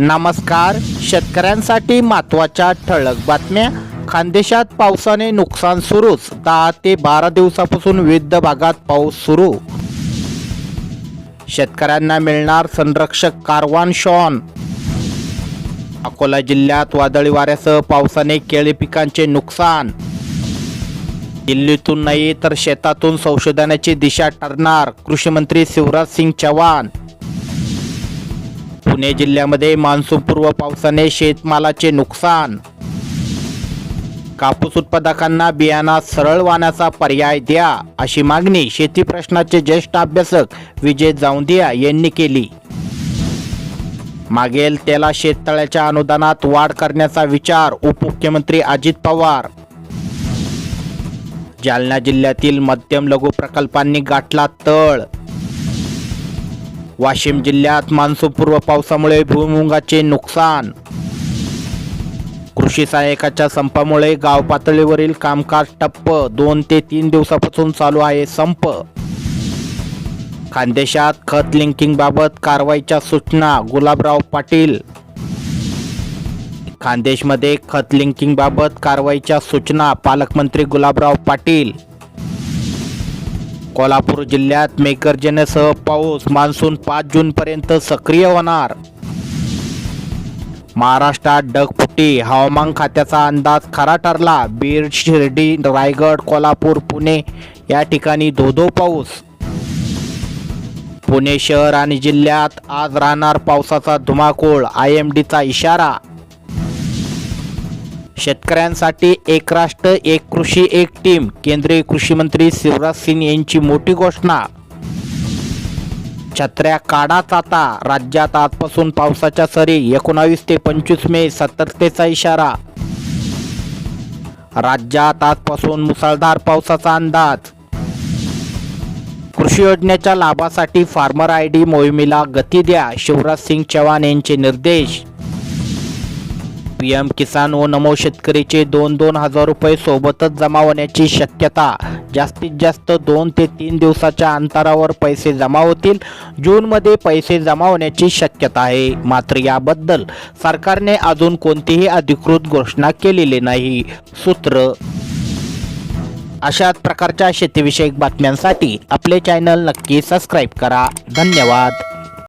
नमस्कार. शेतकऱ्यांसाठी महत्त्वाच्या ठळक बातम्या. खानदेशात पावसाने नुकसान सुरूच. दहा ते बारा दिवसापासून विविध भागात पाऊस सुरू. शेतकऱ्यांना मिळणार संरक्षक कारवान शॉन. अकोला जिल्ह्यात वादळी वाऱ्यासह पावसाने केळी पिकांचे नुकसान. दिल्लीतून नाही तर शेतातून संशोधनाची दिशा ठरणार कृषी मंत्री शिवराज सिंग चव्हाण पुणे जिल्ह्यामध्ये मान्सूनपूर्व पावसाने शेतमालाचे नुकसान. कापूस उत्पादकांना बियाणा सरळ वाहण्याचा पर्याय द्या अशी मागणी शेती प्रश्नाचे ज्येष्ठ अभ्यासक विजय जाऊंदिया यांनी केली. मागेल त्याला शेततळ्याच्या अनुदानात वाढ करण्याचा विचार उपमुख्यमंत्री अजित पवार. जालना जिल्ह्यातील मध्यम लघु प्रकल्पांनी गाठला तळ. वाशिम जिल्ह्यात मान्सूनपूर्व पावसामुळे भुईमुगाचे नुकसान. कृषी सहाय्यकाच्या संपामुळे गाव पातळीवरील कामकाज टप्प दोन ते तीन दिवसापासून चालू आहे संप. खानदेशात खत लिंकिंगबाबत कारवाईच्या सूचना गुलाबराव पाटील. खानदेशमध्ये खत लिंकिंगबाबत कारवाईच्या सूचना पालकमंत्री गुलाबराव पाटील. कोल्हापूर जिल्ह्यात मेघगर्जनेसह पाऊस मान्सून पाच जूनपर्यंत सक्रिय होणार. महाराष्ट्रात ढगफुटी हवामान खात्याचा अंदाज खरा ठरला. बीड शिर्डी रायगड कोल्हापूर पुणे या ठिकाणी धोधो पाऊस. पुणे शहर आणि जिल्ह्यात आज राहणार पावसाचा धुमाकूळ. आय एम डीचा इशारा शेतकऱ्यांसाठी एक राष्ट्र एक कृषी एक टीम. केंद्रीय कृषी मंत्री शिवराज सिंग यांची मोठी घोषणा. छत्र्या काढाच आता. राज्यात आजपासून पावसाच्या सरी एकोणावीस ते पंचवीस मे सतर्कतेचा इशारा. राज्यात आजपासून मुसळधार पावसाचा अंदाज. कृषी योजनेच्या लाभासाठी फार्मर आय डी मोहिमेला गती द्या शिवराज सिंग चव्हाण यांचे निर्देश. पीएम किसान व नमो शेतकरीचे दोन दोन हजार रुपये सोबतच जमा होण्याची शक्यता. जास्तीत जास्त दोन ते तीन दिवसाच्या अंतरावर पैसे जमा होतील. जूनमध्ये पैसे जमा होण्याची शक्यता आहे. मात्र याबद्दल सरकारने अजून कोणतीही अधिकृत घोषणा केलेली नाही. सूत्र. अशाच प्रकारच्या शेतीविषयक बातम्यांसाठी आपले चॅनल नक्की सबस्क्राईब करा. धन्यवाद.